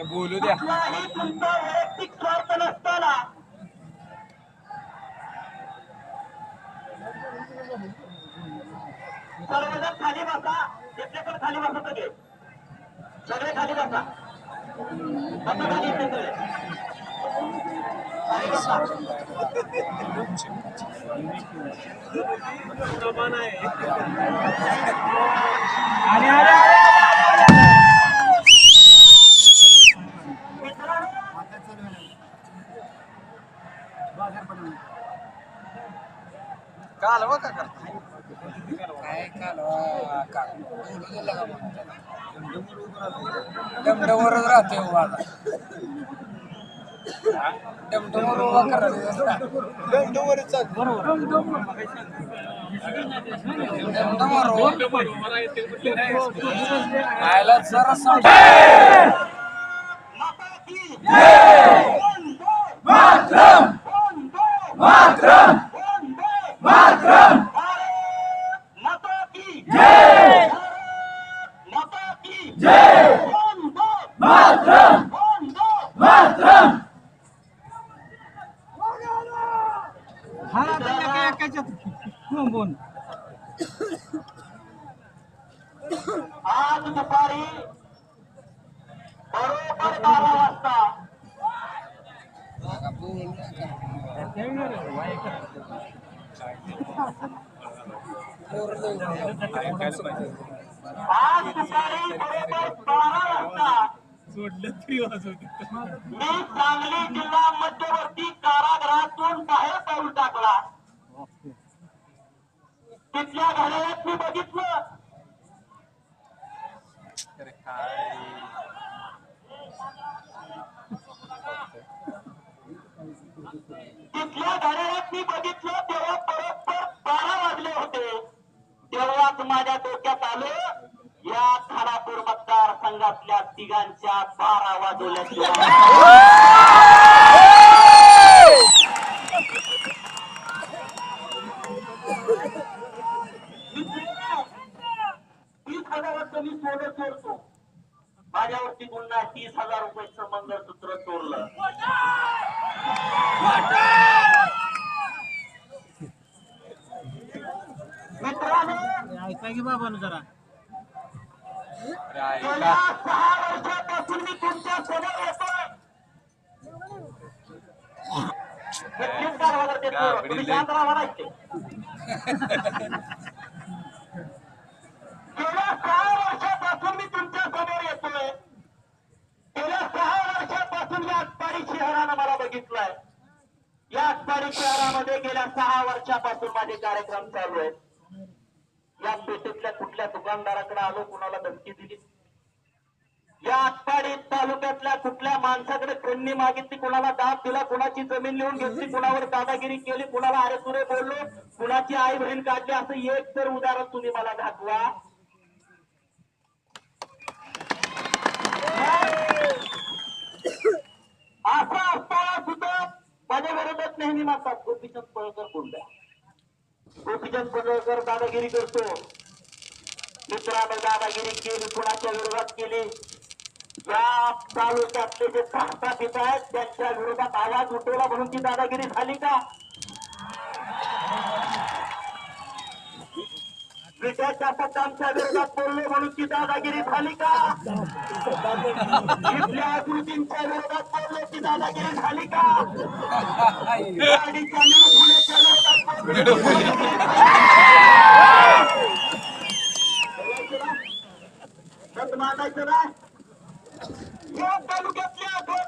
अरे बोलू द्या. तुमचा वैयक्तिक स्वार्थ नसताना. सर्वजण खाली बसा. जिथले पण खाली बसा सगळे. सगळे खाली बसा. बसा खाली इथे सगळे. खाली बसा. कालवा का करता काय कालवा का डमडमवरच राहते उभा डमडमवर उभा करायचा डमडमवर आयला जरा सांग माता की वंदे मातरम वंदे मातरम भारत आज दुपारी बरोबर बारा वाजता आज दुपारी बरोबर बारा वाजता मी सांगली जिल्हा मध्यवर्ती कारागृहातून बाहेर पाऊल टाकला. तिथल्या घड्याळात मी बघितलं. अरे काय? तिथल्या घड्याळात मी बघितलं तेव्हा बरोबर बारा वाजले होते. तेव्हाच माझ्या डोक्यात आलं तिघांच्या बारा वाजवल्याची तीस हजाराचं मी सोनं चोरतो. माझ्यावरती गुन्हा तीस हजार रुपयाचं मंगळसूत्र चोरलं. मित्रांनो ऐका की बाबांनो जरा. सहा वर्षापासून मी तुमच्यासमोर येतोय शांत राहा म्हणायचे. गेल्या सहा वर्षापासून मी तुमच्यासमोर येतोय गेल्या सहा वर्षापासून या आटपाडी शहरानं मला बघितलंय या आटपाडी शहरामध्ये गेल्या सहा वर्षापासून माझे कार्यक्रम चालू आहेत या पेठेतल्या कुठल्या दुकानदाराकडे आलो कुणाला धमकी दिली या आटपाडी तालुक्यातल्या कुठल्या माणसाकडे खंडणी मागितली कुणाला दाब दिला कुणाची जमीन लिहून घेतली कुणावर दादागिरी केली कुणाला अरे तुरे बोललो कुणाची आई बहीण काढली असं एक तर उदाहरण तुम्ही मला दाखवा. असं असताना सुद्धा माझ्या विरोधात नेहमी मागतात गोपीचंद पळकर बोलल्या. गोपीचंद पडळकर दादागिरी करतो. मित्रानं दादागिरी केली कुणाच्या विरोधात केली या तालुक्यातले जे पाहता पित आहेत त्यांच्या विरोधात आवाज उठवला म्हणून ती दादागिरी झाली का? विट्याच्या पट्टांच्या विरोधात बोलले म्हणून ती दादागिरी झाली का? इथल्या आकृतींच्या विरोधात बोलले ती दादागिरी झाली का? गाडीच्या निरखुण्याच्या विरोधात बोलले मानायचं ना? या तालुक्यातल्या दोन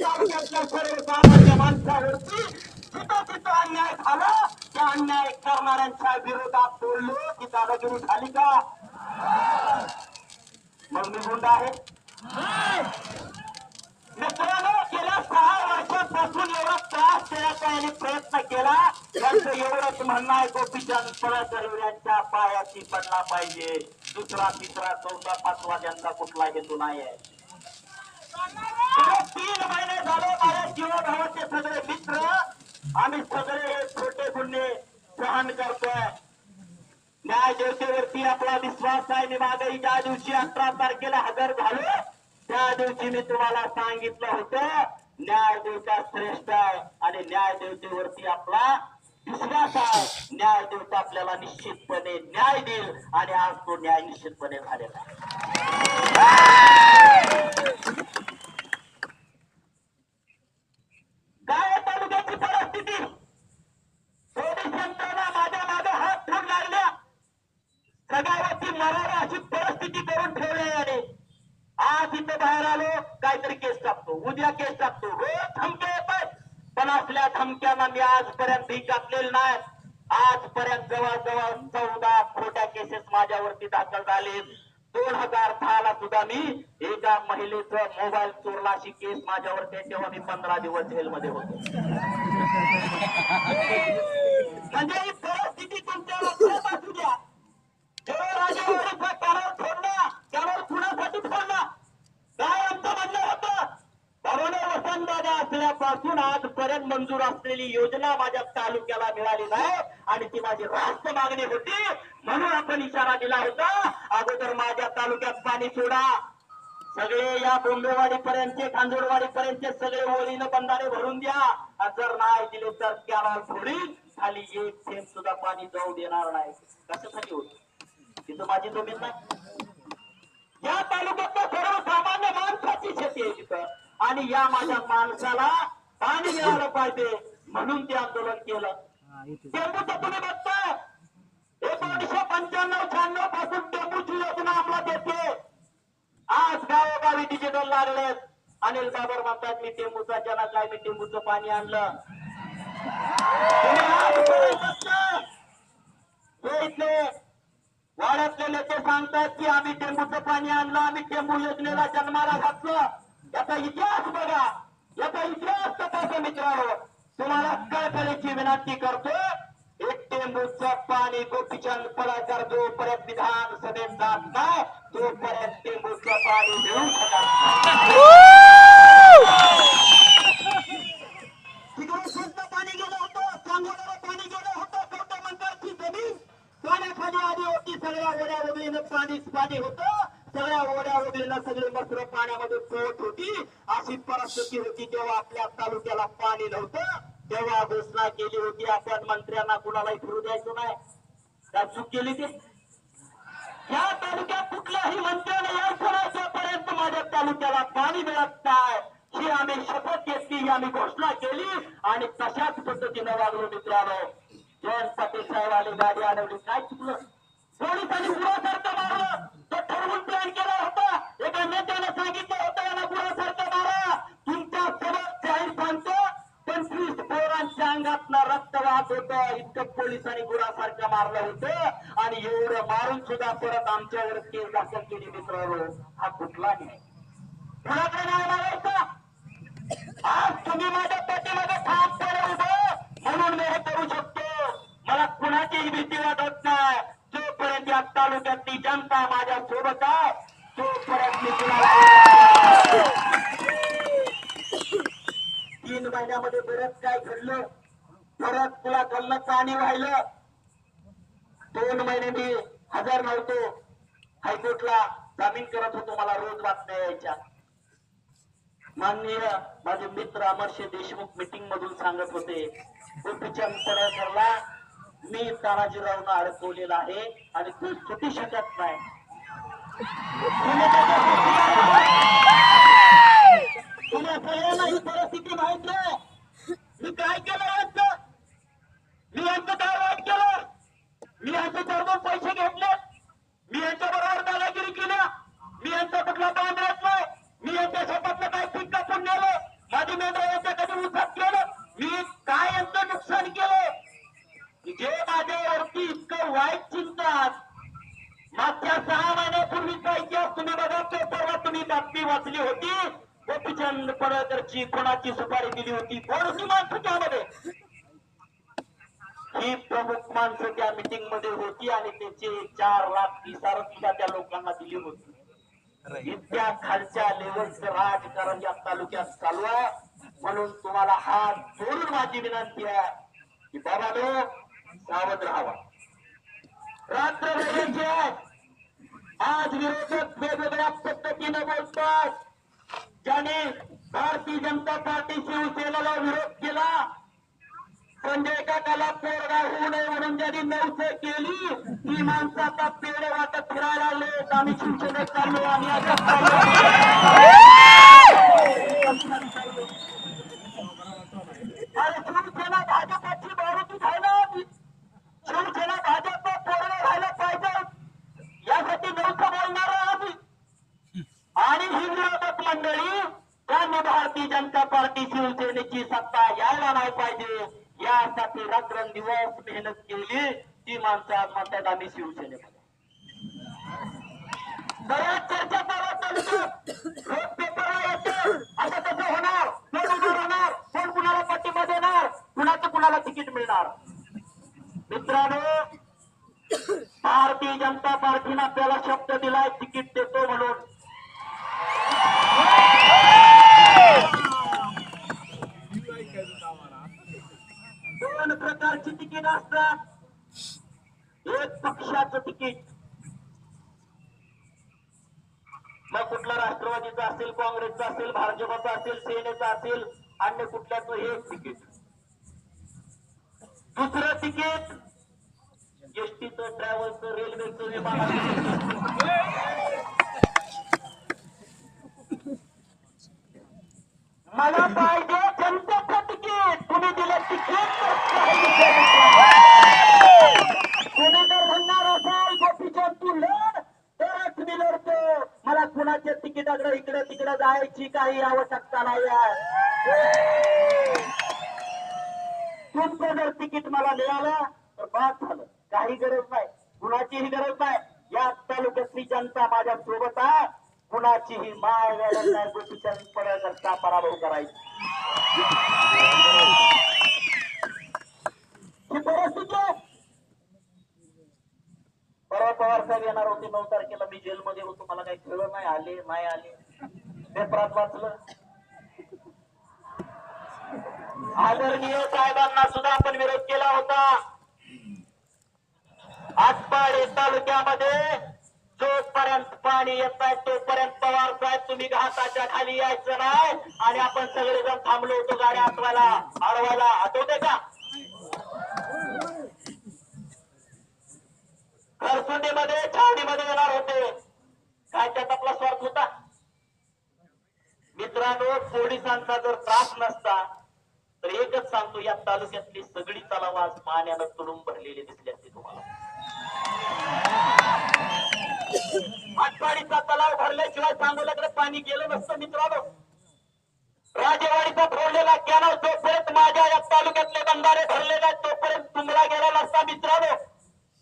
तालुक्यातल्या सर्वसामान्य माणसावरती जिथं तिथं अन्याय झाला. त्या अन्याय करणाऱ्यांच्या विरोधात बोललो की दादागिरी झाली का? मग मी गुंड आहे. गेल्या सहा वर्षापासून एवढा त्रास देण्याचा यांनी प्रयत्न केला यांचं एवढंच म्हणणं आहे गोपीचंद पळकर यांच्या पायाची पडला पाहिजे दुसरा तिसरा चौथा पाचवा त्यांचा कुठला हेतू नाही आहे तीन महिने झाले माझ्या जीवभावाचे सगळे मित्र आम्ही सगळे हे छोटे गुन्हे सहन करतोय न्याय ज्योतीवरती आपला विश्वास आहे मी मागे ज्या दिवशी अठरा तारखेला हजर झालो त्या दिवशी मी तुम्हाला सांगितलं होतं न्याय देवता श्रेष्ठ आहे आणि न्याय देवतेवरती आपला विश्वास आहे. न्याय देवता आपल्याला निश्चितपणे न्याय देईल आणि आज तो न्याय निश्चितपणे झालेला आहे. काय तालुक्याची परिस्थिती. पोलीस यंत्रणा माझ्या मागे हात ठेवून लागल्या. सगळ्यावरती मराठा अशी परिस्थिती करून ठेवली याने. आज इथं बाहेर आलो काहीतरी केस टाकतो. उद्या केस टाकतो. रोज धमक्या येतात. पण असल्या धमक्यांना मी आजपर्यंत भीक घातलेली नाही. आजपर्यंत जवळजवळ चौदा खोट्या केसेस माझ्यावरती दाखल झाले. दोन हजार दहाला सुद्धा मी एका महिलेचं मोबाईल चोरला अशी केस माझ्यावरती तेव्हा मी पंधरा दिवस जेलमध्ये होतो. म्हणजे ही परिस्थिती तुमच्या लक्षात असू द्या जेव्हा राजेवाडीचा कॅनल फोडला कॅनल कुणासाठी काय आमचा म्हणणं होतं. वसंत दादा असल्यापासून आजपर्यंत मंजूर असलेली योजना माझ्या तालुक्याला मिळाली नाही आणि ती माझी रास्त मागणी होती. म्हणून आपण इशारा दिला होता. अगोदर माझ्या तालुक्यात पाणी सोडा. सगळे या बोंबेवाडी पर्यंतचे खांजोडवाडी पर्यंतचे सगळे ओळीनं बंधारे भरून द्या. जर नाही दिले तर कॅनल फोडील खाली एक थेंब सुद्धा पाणी जाऊ देणार नाही. कसं खाली होत तिथं माझी जमीन नाही. या तालुक्यातल्या सर्वसामान्य माणसाची शेती आहे तिथं. आणि या माझ्या माणसाला पाणी मिळालं पाहिजे म्हणून ते आंदोलन केलं. टेंबूचं तुम्ही बघताय एकोणीसशे पंच्याण्णव शहाण्णवपासून टेंबूची योजना अंमलात येते. आज गावोगावी डिजिटल लागलेत. अनिल बाबर म्हणतात मी टेंबूचा जनक आहे मी टेंबूचं पाणी आणलं. हे इथले वाड्यातले ते सांगतात की आम्ही टेंबूचं पाणी आणलं आम्ही टेंबू योजनेला जन्माला घातलं. याचा इतिहास बघा. याचा इतिहास तपासा मित्रांनो. तुम्हाला कळकळीची विनंती करतो एक टेंबूचं पाणी गोपीचंद पलाकर जोपर्यंत विधानसभेत जात नाही तोपर्यंत टेंबूचं पाणी घेऊ शकत चूक केली ती. या तालुक्यात कुठल्याही मंत्र्याने या नाही माझ्या तालुक्याला पाणी मिळत नाही. ही आम्ही शपथ घेतली ही आम्ही घोषणा केली आणि तशाच पद्धतीने वागलो मित्रांनो. जयंत पाटील साहेब आले गाडी आणवली काय चुकलं? पोलिसांनी गुरासारखं मारलं. तो ठरवून प्लॅन केला होता. एका नेत्यानं सांगितलं होतं याला गुरासारखं पोरांच्या रक्त वाहत होत. इतकं पोलिसांनी गुरासारखं मारलं होतं. आणि एवढं मारून सुद्धा परत आमच्यावर केस दाखल केली मित्रांनो. हा कुठला नाही कुणाकडे नाही मारायचा आज तुम्ही माझ्या पाठीमागे ठामपणे उभं म्हणून मी हे करू शकतो मला कुणाचीही भीती वाटत नाही जोपर्यंत या तालुक्यातली जनता माझ्या सोबत आहे तोपर्यंत मी कुणाला तीन महिन्यामध्ये बरंच काय घडलं परत तुला गल्लं पाणी वाहिलं दोन महिने मी हजर नव्हतो हायकोर्टला जामीन करत होतो मला रोज बातम्या यायच्या माननीय माझे मित्र अमरशे देशमुख मीटिंग मधून सांगत होते गोपीचंद पडळकरला मी तानाजीरावनं अडकवलेला आहे आणि तू सुटू शकत नाही. तुम्ही सगळ्यांना ही परिस्थिती माहीत आहे मी काय केलं यांचं मी यांचं काय वाईट केलं. मी यांचे दररोज पैसे घेतले. मी यांच्या बरोबर दादागिरी केल्या मी यांचा कुठला बांध राहत नाही. मी यांच्या शेतातलं काय पीक कापून नेलं. माझी कधी उसात केलं मी काय यांचं नुकसान केलं जे माझ्यावरती इतकं वाईट चिंतात मागच्या सहा महिन्यापूर्वीचा इतिहास तुम्ही बघा पेपरवर तुम्ही बातमी वाचली होती. गोपीचंद पडळकरची कोणाची सुपारी दिली होती कोण होती माणसं त्यामध्ये? ही प्रमुख माणसं त्या मिटिंगमध्ये होती आणि त्याचे चार लाख विसार सुद्धा त्या लोकांना दिली होती. इतक्या खालच्या लेवलचं राजकारण या तालुक्यात चालू आहे. म्हणून तुम्हाला हात जोडून माझी विनंती आहे की बाबा लोक सावध राहावा. रात्र वेळेची आज विरोधक वेगवेगळ्या पद्धतीने बोलतात. ज्याने भारतीय जनता पार्टी शिवसेनेला विरोध केला म्हणजे संजय त्याला पोरगा होऊ नये म्हणून ज्यांनी नवसे केली ती माणसं आता वाटत फिरायला लागले. आम्ही शिवसेनेत चाललो आम्ही अरे शिवसेना भाजपाची शिवसेना भाजप पोरगा पाहिजे. यासाठी नवसं बोलणार आम्ही. आणि ही विरोधक मंडळी त्यांनी भारतीय जनता पार्टी शिवसेनेची सत्ता यायला नाही पाहिजे. रात्रंदिवस मेहनत केली ती माणसं आज म्हणतात आम्ही शिवसेनेमध्ये बऱ्याच चर्चा चालत चालतात. रोज पेपरला येतं असं कसं होणार कोण उभं राहणार कोण कुणाला पाठिंबा देणार कुणाचं कुणाला तिकीट मिळणार मित्रांनो भारतीय जनता पार्टीनं आपल्याला शब्द दिलाय तिकीट देतो म्हणून दोन तिकीट असतात. एक पक्षाचं तिकीट. मग कुठला राष्ट्रवादीचं असेल काँग्रेसचा असेल भाजपचं असेल सेनेचा असेल अन्य कुठल्याचं हे एक तिकीट. दुसरं तिकीट एसटीचं ट्रॅव्हल्सचं रेल्वेचं विमानाचं तालुक्यातली जनता माझ्या सोबत आहे कुणाचीही माय वेळ नाही गोपीचंद पडळकरचा पराभव करायची. ही परिस्थिती आहे. परवा पवार साहेब येणार होते नऊ तारखेला मी जेलमध्ये होतो. मला काही खेळ नाही आले नाही आले. पेपरात वाचलं. आदरणीय साहेबांना सुद्धा आपण विरोध केला होता. आजपाडे तालुक्यामध्ये जोपर्यंत पाणी येत नाही तोपर्यंत पवार साहेब तुम्ही घाटाच्या खाली यायचं नाही आणि आपण सगळेजण थांबलो होतो गाड्या आठवायला आडवायला आठवते का? खरसुंडीमध्ये छावणीमध्ये येणार होते. काय त्यात आपला स्वार्थ होता? मित्रांनो पोलिसांचा जर त्रास नसता तर एकच सांगतो या तालुक्यातली सगळी तलावाज पाण्यानं तुडून भरलेली दिसली असते तुम्हाला. आटपाडीचा तलाव भरल्याशिवाय सांगोल्याकडे पाणी गेलं नसतं मित्रांनो. राजेवाडीचा भरलेला कॅनल जोपर्यंत माझ्या या तालुक्यातले बंधारे भरलेला तोपर्यंत तुंबला गेला नसता मित्रांनो.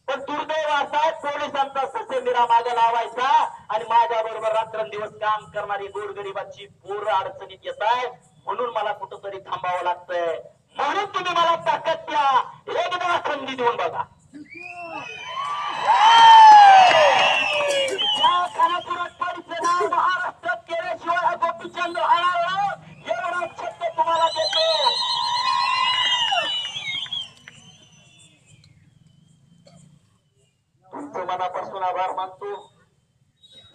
पण दुर्दैव असा आहे पोलिसांचा ससे माझ्या लावायचा आणि माझ्या बरोबर रात्रंदिवस काम करणारी गोरगरिबाची पोरं अडचणीत येत आहे म्हणून मला कुठंतरी थांबावं लागतंय. म्हणून तुम्ही मला ताकद द्या. एकदा संधी देऊन बघा. महाराष्ट्रात केल्याशिवाय गोपीचंद एवढा शब्द तुम्हाला देतो. तुमचं मनापासून आभार मानतो.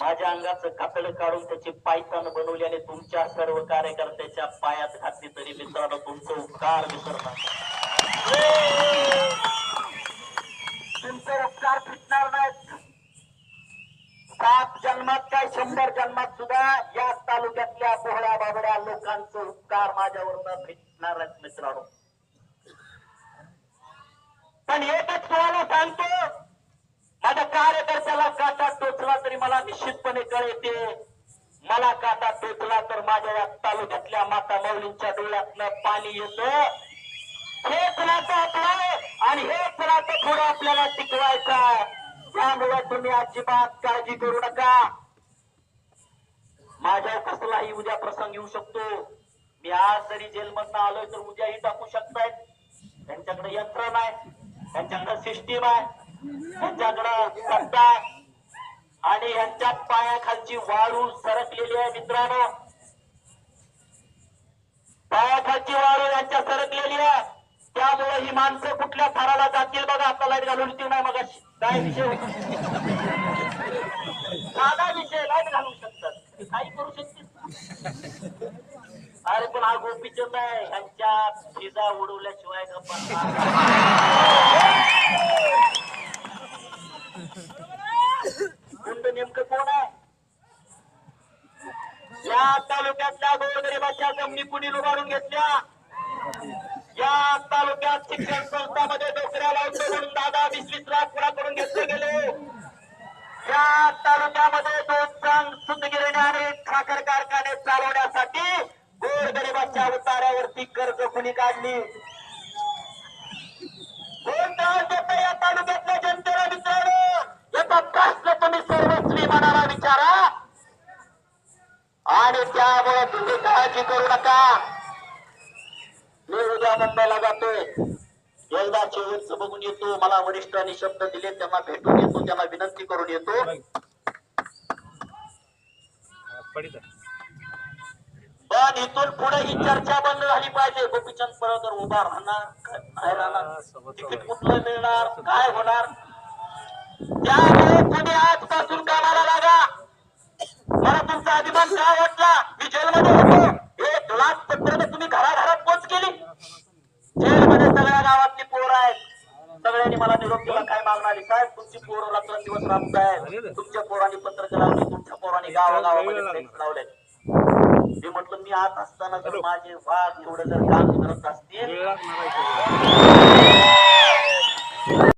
माझ्या अंगाचं कातड काढून त्याची पायतान बनवली आणि तुमच्या सर्व कार्यकर्त्याच्या पायात घातली. तरी मित्रांनो तुमचं उपकार विसरणार जन्मात या तालुक्यातल्या बोहळ्या बाबड्या लोकांचे उपकार माझ्यावरनं भेटणारच मित्रांनो. पण एकच तुम्हाला सांगतो माझ्या कार्यकर्त्याला काटा टोचला तरी मला निश्चितपणे कळते. मला काटा टोचला तर माझ्या या तालुक्यातल्या माता मौलींच्या डोळ्यातनं पाणी येतं. हे नातं आपलं आणि हे नातं थोडं आपल्याला टिकवायचं त्यामुळे तुम्ही अजिबात काळजी करू नका. माझ्या कसलाही उद्या प्रसंग येऊ शकतो. मी आज जरी जेलमधनं आलोय तर उद्याही टाकू शकतायत. त्यांच्याकडे यंत्रणा आहे त्यांच्याकडे सिस्टीम आहे त्यांच्याकडे सत्ता आणि यांच्या पायाखालची वाळू सरकलेली आहे मित्रांनो. पायाखालची वाळू यांच्या सरकलेली आहे. त्यामुळे ही माणसं कुठल्या थराला जातील बघा. आता लाइट घालून ती नाही मग काय विषय? होता साधा विषय? लाइट घालू शकतात काही करू शकते अरे पण हा गोपीचंद आहे. ह्यांच्या फिजा उडवल्याशिवाय गप्पा गुंड नेमकं कोण आहे? या तालुक्यातल्या गोरगरीबाच्या जमिनी कुणी लुबाडून घेतल्या? या तालुक्यात शिक्षण संस्थामध्ये नोकऱ्या लावतो म्हणून दादा वीस वीस लाख करून घेतले गेले. या तालुक्यामध्ये दोन चांग सुतगिरण्या आणि साखर कारखाने चालवण्यासाठी गोरगरिबाच्या उतार्यावरती कर्ज कुणी काढली? कोण त्रास देत या तालुक्यातल्या जनतेला विचारलं याचा प्रश्न तुम्ही सर्वस्वी मनाला विचारा. आणि त्यामुळे तुम्ही काळजी करू नका. मी उद्या मुंबईला जातोय. एकदा शेवटचं बघून येतो मला वरिष्ठांनी शब्द दिले त्यांना भेटून येतो त्यांना विनंती करून येतो. पण इथून पुढे ही चर्चा बंद झाली पाहिजे. गोपीचंद पडळकर उभा राहणार नाही राहणार? तिकीट कुठलं मिळणार? काय होणार? त्यामुळे तुम्ही आजपासून कामाला लागा. मला तुमचा अभिमान काय वाटला. मी जेलमध्ये होतो. एक लाख पत्र तुम्ही घराघरात पोच केली. जेलमध्ये सगळ्या गावातली पोरं आहेत. सगळ्यांनी मला निरोप दिला काय मागणारी साहेब तुमची पोरं रात्र दिवस राबतायत तुमच्या पोरांनी पत्रक लावली तुमच्या पोरांनी गावागावामध्ये फ्लेक्स लावले मी म्हटलं मी आत असताना जर माझे वाघ एवढं जर काम करत असतील